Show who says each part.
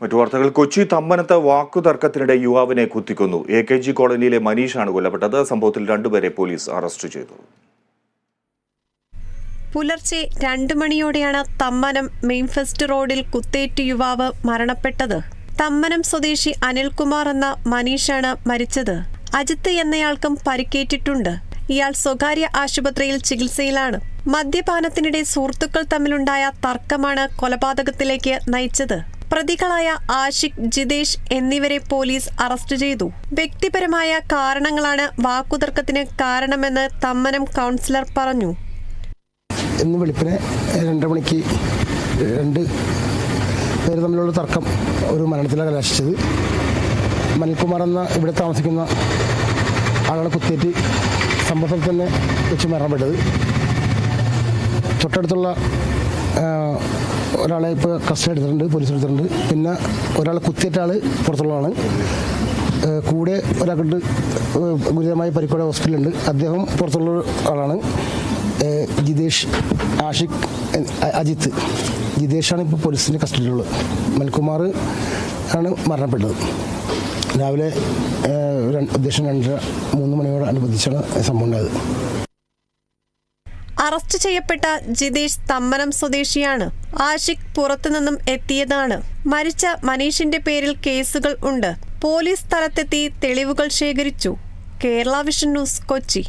Speaker 1: മറ്റു വാർത്തകൾ കൊച്ചി തമ്മനത്ത് വാക്കുതർക്കത്തിനിടെ യുവാവിനെ കുത്തിക്കൊന്നു. എ കെ ജി കോളനിയിലെ മനീഷാണ് കൊല്ലപ്പെട്ടത്. സംഭവത്തിൽ രണ്ടുപേരെ പോലീസ് അറസ്റ്റ് ചെയ്തു.
Speaker 2: പുലർച്ചെ രണ്ട് മണിയോടെയാണ് തമ്മനം മെയിൻഫെസ്റ്റ് റോഡിൽ കുത്തേറ്റ് യുവാവ് മരണപ്പെട്ടത്. തമ്മനം സ്വദേശി അനിൽകുമാർ എന്ന മനീഷാണ് മരിച്ചത്. അജിത്ത് എന്നയാൾക്കും പരിക്കേറ്റിട്ടുണ്ട്. ഇയാൾ സ്വകാര്യ ആശുപത്രിയിൽ ചികിത്സയിലാണ്. മദ്യപാനത്തിനിടെ സുഹൃത്തുക്കൾ തമ്മിലുണ്ടായ തർക്കമാണ് കൊലപാതകത്തിലേക്ക് നയിച്ചത്. പ്രതികളായ ആഷിക് ജിതേഷ് എന്നിവരെ പോലീസ് അറസ്റ്റ് ചെയ്തു. വ്യക്തിപരമായ കാരണങ്ങളാണ് വാക്കുതർക്കത്തിന് കാരണമെന്ന് തമ്മനം കൗൺസിലർ പറഞ്ഞു.
Speaker 3: ഇന്ന് വെളുപ്പിനെ രണ്ടര മണിക്ക് രണ്ട് പേര് തമ്മിലുള്ള തർക്കം ഒരു മരണത്തിലാണ് കലാശിച്ചത്. മനിൽകുമാർ എന്ന ഇവിടെ താമസിക്കുന്ന ആളുകളെ കുത്തിയേറ്റ് സംഭവത്തിൽ തന്നെ വെച്ച് മരണപ്പെട്ടത്. തൊട്ടടുത്തുള്ള ഒരാളെ ഇപ്പോൾ കസ്റ്റഡി എടുത്തിട്ടുണ്ട് പോലീസ് എടുത്തിട്ടുണ്ട്. പിന്നെ ഒരാൾ കുത്തിയിട്ട ആൾ പുറത്തുള്ളതാണ്. കൂടെ ഒരാൾക്കുണ്ട് ഗുരുതരമായ പരിക്കോടെ ഹോസ്പിറ്റലുണ്ട് അദ്ദേഹം പുറത്തുള്ള ആളാണ്. ജിതേഷ് ആഷിഖ് അജിത്ത്. ജിതേഷാണ് ഇപ്പോൾ പോലീസിന്റെ കസ്റ്റഡിയിലുള്ളത്. മൽകുമാർ ആണ് മരണപ്പെട്ടത്. രാവിലെ ഉദ്ദേശം രണ്ടര മൂന്ന് മണിയോട് അനുബന്ധിച്ചാണ് സംഭവം ഉണ്ടായത്.
Speaker 2: അറസ്റ്റ് ചെയ്യപ്പെട്ട ജിതേഷ് തമ്മനം സ്വദേശിയാണ്. ആഷിഖ് പുറത്തുനിന്നും എത്തിയതാണ്. മരിച്ച മനീഷിന്റെ പേരിൽ കേസുകൾ ഉണ്ട്. പോലീസ് സ്ഥലത്തെത്തി തെളിവുകൾ ശേഖരിച്ചു. Kerala Vision News Kochi.